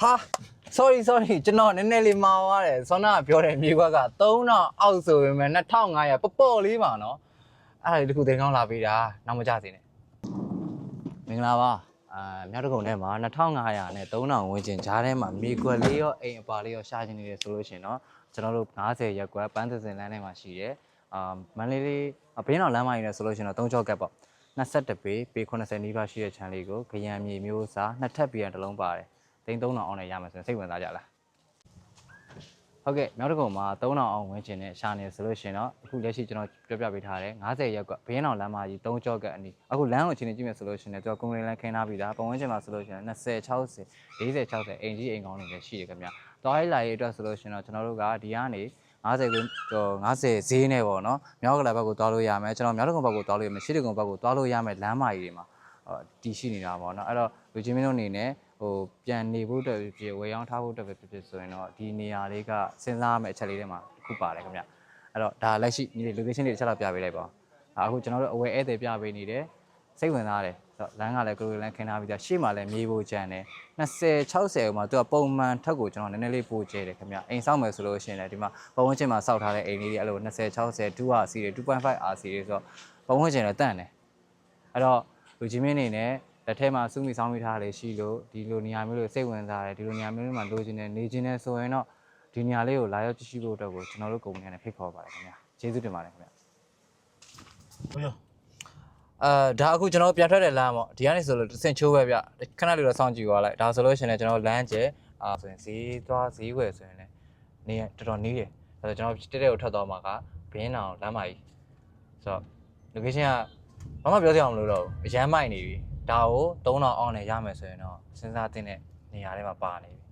ဟာ sorry sorry ကျွန်တော်နည်းနည်းလေးမှားသွားတယ်ဆောနာကပြောတဲ့မြေခွက်က3000အောက်ဆိုရင်မဲ့2500ပပေါ့လေးပါနော်အဲ့ဒါလေးတစ်ခုတင်ကောင်းလာပေးတာနောက်မကြစေနဲ့မင်္ဂလာပါအာမြောက်တကုံထဲမှာ2500နဲ့3000ဝန်းကျင်ဂျားထဲမှာမြေခွက်လေးရောအိမ်အပါလေးရောရှားနေတယ်ဆိုလို့ရှရင်တော့ကျွန်တော်တို့90ရက်ကွက်ပန်းသစင်လမ်းထဲမှာရှိတယ်အာမန္တလေးလေးဘင်းတော်လမ်းမကြီးနဲ့ဆိုလို့ရှရင်တော့3ချောက်ကပ်ပေါ့21ပေပေ80နီးပါးရှိတဲ့ခြံလေးကိုခရံမြေမျိုးစားနှစ်ထပ်ပြန်တစ်လုံးပါတယ်သိန်း 3000အောင်နဲ့ရမယ်ဆိုရင်စိတ်ဝင်စားကြလားဟုတ်ကဲ့မြောက်တကုံမှာ3000အောင်ဝင်ချင်တဲ့ရှာနေဆိုလို့ရှရင်တော့အခုလက်ရှိကျွန်တော်ပြောပြပေးထားတယ်90ရက်ကွဘင်းအောင်လမ်းမကြီး3ကြော့ကအနီးအခုလမ်းကိုချင်းနေကြည့်မယ်ဆိုလို့ရှရင်လည်းသူကကွန်ကရစ်လမ်းခင်းထားပြီးသားပုံဝင်ချင်မှာဆိုလို့ရှရင်20 60 40 60အိမ်ကြီးအိမ်ကောင်းတွေလည်းရှိတယ်ခင်ဗျသွားရေးလာရေးအတွက်ဆိုလို့ရှရင်တော့ကျွန်တော်တို့ကဒီကနေ90ကို90ဈေးနဲ့ပေါ့နော်မြောက်ကလာဘက်ကိုသွားလို့ရမယ်ကျွန်တော်မြောက်တကုံဘက်ကိုသွားလို့ရမယ်ရှစ်တကုံဘက်ကိုသွားလို့ရမယ်လမ်းမကြီးတွေမှာအော်တီးရှိနေတာပေါ့နော်အဲ့တော့လူချင်းမင်းတို့အနေနဲ့ ဟိုပြန်နေဖို့အတွက်ဖြစ်ဖြစ်ဝေရောင်းထားဖို့အတွက်ပဲဖြစ်ဖြစ်ဆိုရင်တော့ဒီနေရာလေးကစဉ်းစားရမယ့်အချက်လေးတွေမှာတစ်ခုပါတယ်ခင်ဗျအဲ့တော့ဒါလက်ရှိဒီ location လေးတစ်ချက်တော့ပြပေးလိုက်ပါအခုကျွန်တော်တို့အဝယ်ဧည့်သည်ပြပေးနေတယ်စိတ်ဝင်စားတယ်ဆိုတော့လမ်းကလည်းကလိုလမ်းခင်းထားပြီးသားရှေ့မှာလည်းမြေပိုကြံတယ်20 60မှာသူကပုံမှန်ထက်ကိုကျွန်တော်နည်းနည်းလေးပိုကျဲတယ်ခင်ဗျအိမ်ဆောက်မယ်ဆိုလို့ရှိရင်လည်းဒီမှာပုံဝင်ချင်းမှာစောက်ထားတဲ့အိမ်လေးတွေအဲ့လို20 60 2RC တွေ2.5 RC တွေဆိုတော့ပုံဝင်ချင်းလည်းတန့်တယ်အဲ့တော့လူကြီးမင်းအနေနဲ့ လက်ထဲမှာစုမိဆောင်မိထားလေးရှိလို့ဒီလိုနေရာမျိုးလို့စိတ်ဝင်စားတယ်ဒီလိုနေရာမျိုးတွေမှာလိုချင်တယ်နေချင်တယ်ဆိုရင်တော့ဒီနေရာလေးကိုလာရောက်ကြည့်ရှုဖို့အတွက်ကိုကျွန်တော်တို့ကုမ္ပဏီကနေဖိတ်ခေါ်ပါတယ်ခင်ဗျာကျေးဇူးတင်ပါတယ်ခင်ဗျာဘယ်ရောအာဒါအခုကျွန်တော်ပြန်ထွက်တဲ့လမ်းပေါ့ဒီကနေဆိုလို့တစ်ဆင့်ချိုးပဲဗျခဏလေးတော့စောင့်ကြည့်သွားလိုက်ဒါဆိုလို့ရှိရင်လည်းကျွန်တော်လမ်းကျဲအာဆိုရင်ဈေးသွားဈေးဝယ်ဆိုရင်လည်းနေတော်တော်နေတယ်ဒါဆိုကျွန်တော်တက်တဲ့ကိုထွက်သွားမှာကဘင်းတောင်လမ်းမကြီးဆိုတော့ location ကဘာမှပြောစရာမလိုတော့ဘူးအရန်မိုက်နေပြီ ဒါကို3000အောင်းနဲ့ရမယ်ဆိုရင်တော့စဉ်းစားတင်တဲ့နေရာထဲမှာပါနေပြီ